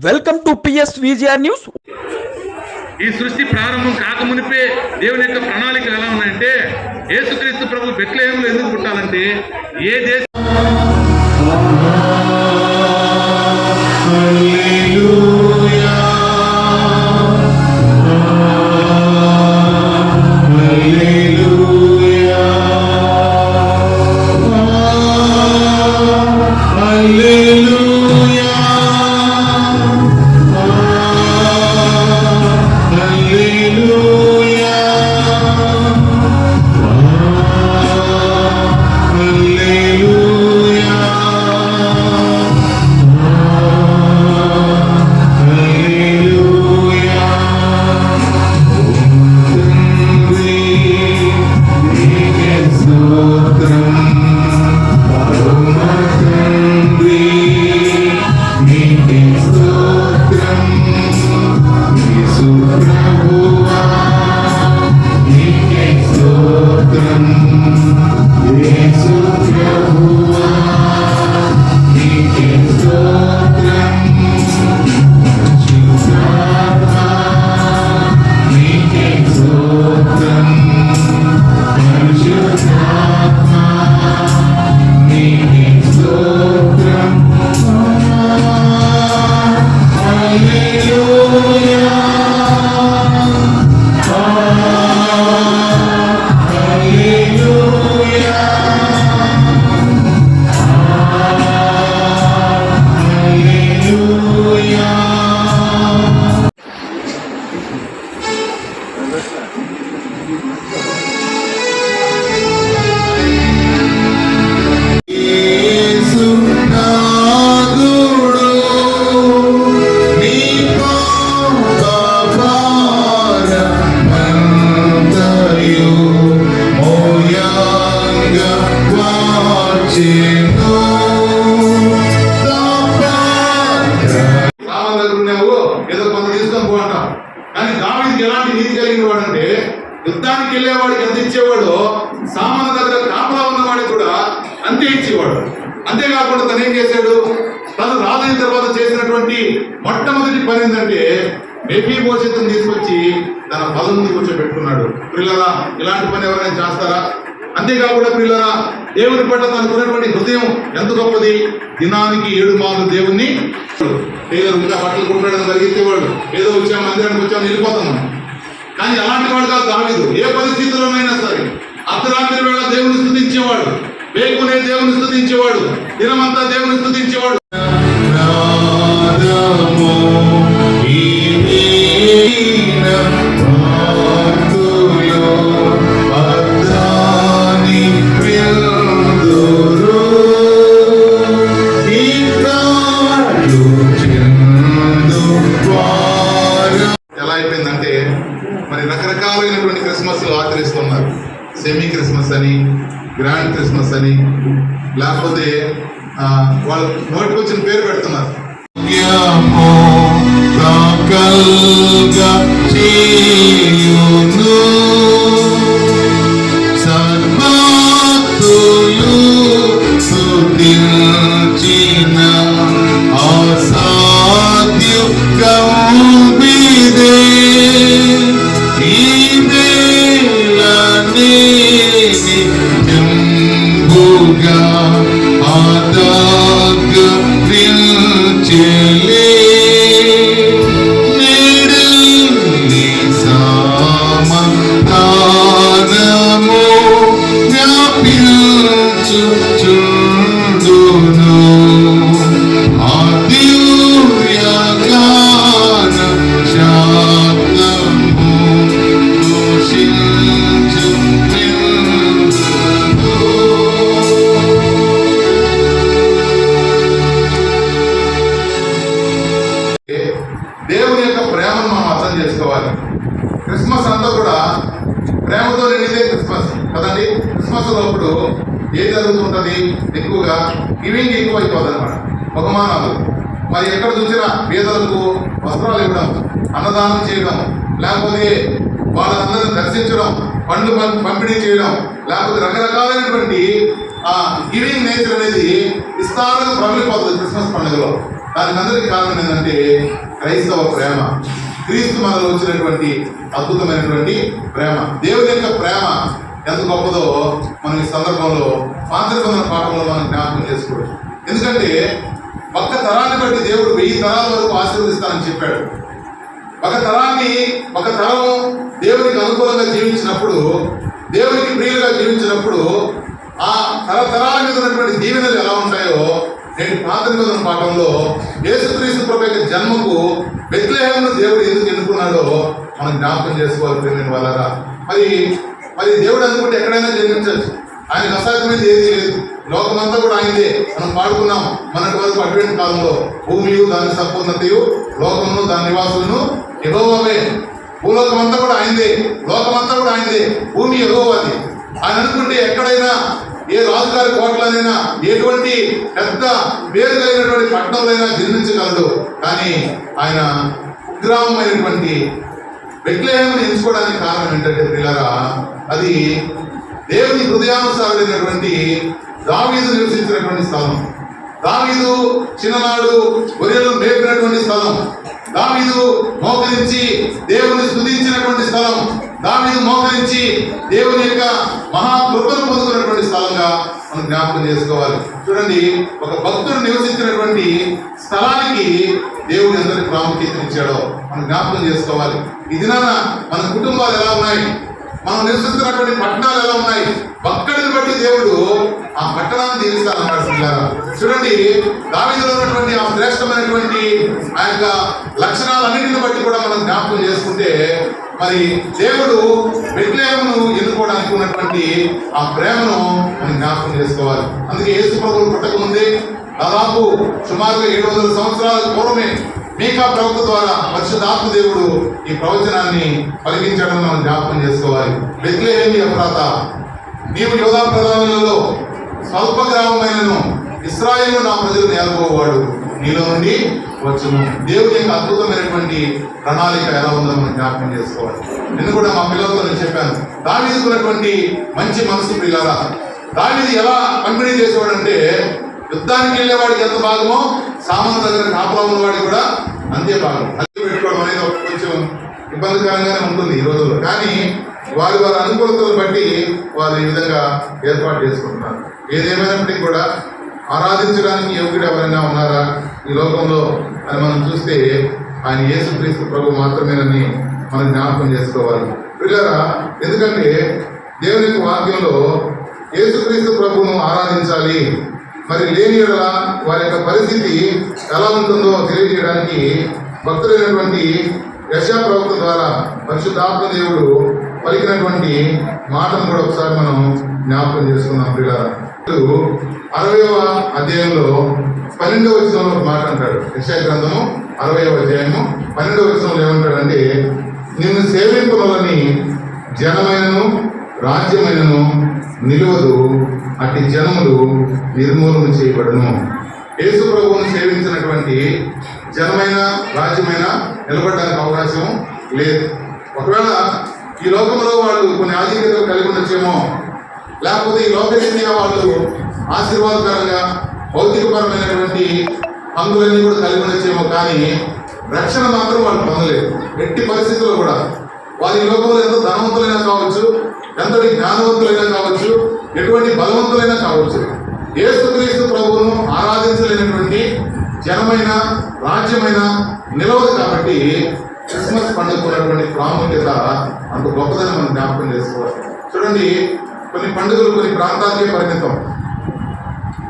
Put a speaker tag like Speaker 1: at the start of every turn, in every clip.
Speaker 1: Welcome to PS VGR news
Speaker 2: ఈ సృష్టి ప్రారంభం కాకమునిపే దేవుని యొక్క ప్రణాళిక ఎలా ఉన్నాయంటే యేసుక్రీస్తు ప్రభు బెత్లహేంలో ఎందుకు పుట్టాలంటే ఏ దేశం
Speaker 3: సామాన్ దగ్గర ఉన్నావు ఏదో కొంత తీసుకొని పో అంటాం. కానీ దావికి ఎలాంటి నీతి కలిగిన వాడంటే యుద్ధానికి వెళ్ళేవాడికి ఎంత ఇచ్చేవాడు సామాన్ దగ్గర కాపలా ఉన్నవాడికి కూడా అంతే ఇచ్చేవాడు. అంతేకాకుండా తను ఏం చేశాడు? తను రాజైన తర్వాత చేసినటువంటి మొట్టమొదటి పని ఏంటంటే మెఫీ భవిష్యత్తును తీసుకొచ్చి తన పదం కూర్చోబెట్టుకున్నాడు. పిల్లరా ఇలాంటి పని ఎవరైనా చేస్తారా? అంతేకాకుండా పిల్లరా దేవుని పట్ల తనకున్నటువంటి హృదయం ఎంత గొప్పది? దినానికి ఏడు మార్లు దేవుణ్ణి టైలర్ ఇంకా బట్టలు కుట్టడం కలిగితేవాడు ఏదో వచ్చాం మందిరానికి వచ్చాం వెళ్ళిపోతాం కానీ అలాంటి వాడు కాదు దావిదు. ఏ పరిస్థితుల్లోనైనా సరే అర్ధరాత్రి వేళ దేవుని స్థుతించేవాడు. వేకునే దేవుని స్థుతించేవాడు. దినమంతా దేవుని స్థుతించేవాడు. అయిపోయిందంటే మరి రకరకాలైనటువంటి క్రిస్మస్ ఆచరిస్తున్నారు. సెమీ క్రిస్మస్ అని గ్రాండ్ క్రిస్మస్ అని లేకపోతే వాళ్ళు నోటికి వచ్చిన పేరు పెడుతున్నారు. ఎక్కువగా గివింగ్ ఎక్కువ అనమాట బహుమానాలు. మరి ఎక్కడ చూసినా పేదలకు వస్త్రాలు ఇవ్వడం అన్నదానం చేయడం లేకపోతే వాళ్ళందరిని దర్శించడం పండ్లు పంపిణీ చేయడం లేకపోతే రకరకాలైనటువంటి ఆ గివింగ్ నేచర్ అనేది విస్తారంగా ప్రబలిపోతుంది క్రిస్మస్ పండుగలో. దానికి అందరికీ కారణం ఏంటంటే క్రైస్తవ ప్రేమ. క్రీస్తు మనలో వచ్చినటువంటి అద్భుతమైనటువంటి ప్రేమ. దేవుని యొక్క ప్రేమ ఎంత గొప్పదో మనం ఈ సందర్భంలో పాంతరికొందల పాఠంలో మనం జ్ఞాపకం చేసుకోవచ్చు. ఎందుకంటే ఒక్క తరాన్ని బట్టి దేవుడు వెయ్యి తరాల వరకు ఆశీర్వదిస్తానని చెప్పాడు. ఒక తరాన్ని ఒక తరం దేవునికి అనుకూలంగా జీవించినప్పుడు దేవునికి ప్రియులుగా జీవించినప్పుడు ఆ తరతరాల మీద ఉన్నటువంటి దీవెనలు ఎలా ఉంటాయో నేను పాత పాఠంలో యేసుక్రీస్తు ప్రభు యొక్క జన్మకు బెత్లహేమును దేవుడు ఎందుకు ఎన్నుకున్నాడో మనం జ్ఞాపకం చేసుకోవాలి నేను వాళ్ళరా. మరి మరి దేవుడు అనుకుంటే ఎక్కడైనా జన్మించవచ్చు. ఆయన అసాధ్యమైనది ఏది లేదు. లోకమంతా కూడా ఆయనదే. మనం పాడుకున్నాం. మనకు వరకు అటువంటి కాలంలో భూమియు దాని సంపూర్ణతయు లోకమును దాని నివాసులను ఎగోవే భూలోకం అంతా కూడా ఆయనదే. లోకమంతా కూడా ఆయనదే. భూమి ఎగోవది ఆయన అనుకుంటే ఎక్కడైనా ఏ రాజుగారి కోటలోనైనా ఎటువంటి పెద్ద పేరు కలిగినటువంటి పట్టణంలో జన్మించగలడు. కానీ ఆయన కుగ్రామమైనటువంటి బెట్లేహంని ఎంచుకోవడానికి కారణం ఏంటంటే పిల్లరా అది దేవుని హృదయానుసారుడైనటువంటి దావీదు నివసించినటువంటి స్థలం. దావీదు చిన్ననాడు గొర్రెలు మేపినటువంటి స్థలం. దావీదు మోకరించి దేవుని స్థుతించినటువంటి స్థలం. దావీదు మోకరించి దేవుని యొక్క మహాకృపను పొందుకున్నటువంటి స్థలంగా మనం జ్ఞాపకం చేసుకోవాలి. చూడండి ఒక భక్తుడు నివసించినటువంటి స్థలానికి దేవుడు ఎంతటి ప్రాముఖ్యత ఇచ్చాడో మనం జ్ఞాపకం చేసుకోవాలి. ఈ దినాన మన కుటుంబాలు ఎలా ఉన్నాయి? మనం నివసిస్తున్నటువంటి పట్టణాలు ఎలా ఉన్నాయి? భక్తుడిని బట్టి దేవుడు ఆ పట్టణాన్ని దీవిస్తానన్నాడు చూడండి దావిలో ఉన్నటువంటి ఆ శ్రేష్టమైనటువంటి ఆ యొక్క లక్షణాలన్నింటిని బట్టి కూడా మనం జ్ఞాపకం చేసుకుంటే మరి దేవుడు విజ్ఞానమును ఎన్నుకోవడానికి ఉన్నటువంటి ఆ ప్రేమను మనం జ్ఞాపకం చేసుకోవాలి. అందుకే యేసు ప్రభువు పుట్టకముందే దాదాపు సుమారుగా ఏడు వందల సంవత్సరాల పూర్వమే మీకా ప్రవక్త ద్వారా పరిశుద్ధాత్మ దేవుడు ఈ ప్రవచనాన్ని పలికించడం మనం జ్ఞాపకం చేసుకోవాలి. బెత్లేహేమి అప్రాత నీవు యోధా ప్రధానులలో స్వల్ప గ్రామమైనను ఇస్రాయేల్ నా ప్రజలు నేర్పోవాడు నీలో నుండి వచ్చును దేవుని యొక్క అద్భుతమైనటువంటి ప్రణాళిక ఎలా ఉందో మనం జ్ఞాపకం చేసుకోవాలి. నేను కూడా మా పిల్లలతో నేను చెప్పాను. దావీదుకున్నటువంటి మంచి మనసు పిల్లరా దావీది ఎలా పంపిణీ చేసేవాడంటే యుద్ధానికి వెళ్ళేవాడికి ఎంత భాగమో సామాన్ దగ్గర కాపలా ఉన్నవాడికి కూడా అంతే భాగం అది పెట్టుకోవడం అనేది ఒక కొంచెం ఇబ్బందికరంగానే ఉంటుంది ఈ రోజుల్లో. కానీ వారి వారి అనుకూలతలు బట్టి వారు ఈ విధంగా ఏర్పాటు చేసుకుంటున్నారు. ఏదేమైనప్పటికీ కూడా ఆరాధించడానికి యోగ్యుడు ఎవరైనా ఉన్నారా? ఈ లోకంలో అని మనం చూస్తే ఆయన యేసుక్రీస్తు ప్రభు మాత్రమేనని మనం జ్ఞాపకం చేసుకోవాలి. పిల్లరా ఎందుకంటే దేవుని యొక్క వాక్యంలో యేసుక్రీస్తు ప్రభువును ఆరాధించాలి. మరి లేని వారి యొక్క పరిస్థితి ఎలా ఉంటుందో తెలియజేయడానికి భక్తులైనటువంటి యశా ప్రవక్త ద్వారా పరిశుద్ధాత్మ దేవుడు పలికినటువంటి మాటను కూడా ఒకసారి మనం జ్ఞాపకం చేసుకున్నాం పిల్లల అరవయవ అధ్యాయంలో పన్నెండవ వచనంలో ఒక మాట అంటాడు. యశా గ్రంథము అరవయవ అధ్యాయము పన్నెండవ వచనంలో ఏమంటాడంటే నిన్ను సేవింపులని జనమైనను రాజ్యమైనను నిలువదు అతి జనములు నిర్మూలన చేయబడను. యేసు ప్రభువును సేవించినటువంటి జనమైన రాజ్యమైన నిలబడడానికి అవకాశం లేదు. ఒకవేళ ఈ లోకంలో వాళ్ళు కొన్ని ఆధిక్యతలు కలిగి ఉండొచ్చేమో లేకపోతే ఈ లోకరీత్యా వాళ్ళు ఆశీర్వాదకరంగా భౌతికపరమైనటువంటి హంగులన్నీ కూడా కలిగి ఉండొచ్చేమో కానీ రక్షణ మాత్రం వాళ్ళు పొందలేదు. ఎట్టి పరిస్థితుల్లో కూడా వారి లోకంలో ఎంత ధనవంతులైనా కావచ్చు ఎంతటి జ్ఞానవంతులైనా కావచ్చు ఎటువంటి బలవంతులైనా కావచ్చు. ఏసుక్రీస్తు ప్రభువును ఆరాధించలేనటువంటి జనమైన రాజ్యమైన నిలవదు కాబట్టి క్రిస్మస్ పండుగ ఉన్నటువంటి ప్రాముఖ్యత అంత గొప్పదని మనం జ్ఞాపకం చేసుకోవాలి. చూడండి కొన్ని పండుగలు కొన్ని ప్రాంతాలకే పరిమితం.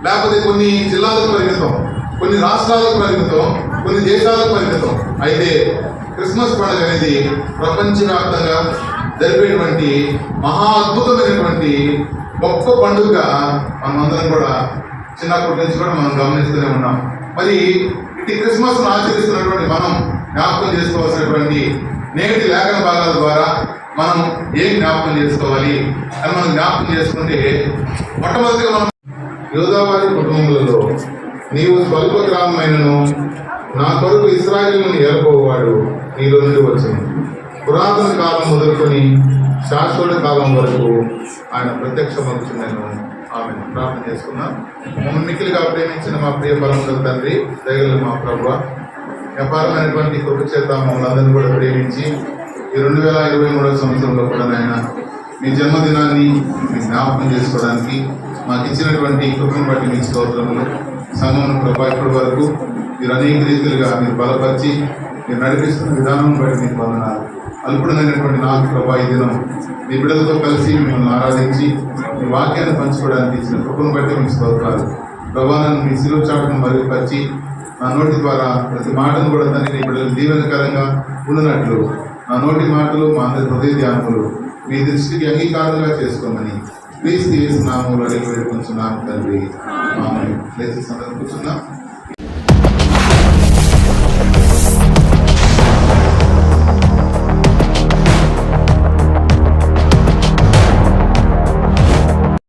Speaker 3: లేకపోతే కొన్ని జిల్లాలకు పరిమితం కొన్ని రాష్ట్రాలకు పరిమితం కొన్ని దేశాలకు పరిమితం. అయితే క్రిస్మస్ పండుగ అనేది ప్రపంచవ్యాప్తంగా జరిపేటువంటి మహా అద్భుతమైనటువంటి గొప్ప పండుగ మనమందరం కూడా చిన్నప్పటి నుంచి కూడా మనం గమనిస్తూనే ఉన్నాం. మరి ఇటు క్రిస్మస్ ఆచరిస్తున్నటువంటి మనం జ్ఞాపకం చేసుకోవాల్సినటువంటి నేటి లేఖన భాగాల ద్వారా మనం ఏం జ్ఞాపకం చేసుకోవాలి అని మనం జ్ఞాపకం చేసుకుంటే మొట్టమొదటిగా మనం యోధావారి కుటుంబంలో నీవు స్వల్ప గ్రామమైనను నా కొరకు ఇస్రాయేలును ఏర్పోవాడు నీలో నుండి వచ్చింది. పురాతన కాలం మొదలుకొని శాశ్వత కాలం వరకు ఆయన ప్రత్యక్షమవుతు నేను ఆమె ప్రార్థన చేసుకున్నాం మమ్మల్ని మిక్కిలిగా ప్రేమించిన మా ప్రియ పరమ తండ్రి దయగల మా ప్రభు. వ్యాపారమైనటువంటి కృప చేత మమ్మల్ని అందరినీ కూడా ప్రేమించి ఈ రెండు వేల ఇరవై మూడవ సంవత్సరంలో కూడా నాయన మీ జన్మదినాన్ని మీ జ్ఞాపకం చేసుకోవడానికి మాకు ఇచ్చినటువంటి కృపను బట్టి మీ స్తోత్రములు. సంఘం ప్రభా ఇప్పటి వరకు మీరు అనేక రీతిలుగా మీరు బలపరిచి మీరు నడిపిస్తున్న విధానం బట్టి మీకు వందనాలు. అల్పుడమైనటువంటి నాకు ప్రభా ఈ దినం మీ బిడ్డలతో కలిసి మిమ్మల్ని ఆరాధించి మీ వాక్యాన్ని పంచుకోవడానికి ఇచ్చిన కృపను బట్టి మీకు స్తోత్రాలు. ప్రభా నన్ను మీ శిలువ చాటును మరుగుపరిచి నా నోటి ద్వారా ప్రతి మాటను కూడా తండ్రి నీ బిడ్డలు దీవెనకరంగా ఉండినట్లు. నా నోటి మాటలు మా అందరి హృదయ ధ్యానములు. మీ దృష్టికి అంగీకారంగా చేసుకోమని. క్రీస్తు చేసిన నామములు అడిగి వేడుకుంటున్నాను తండ్రి. కూర్చున్నాం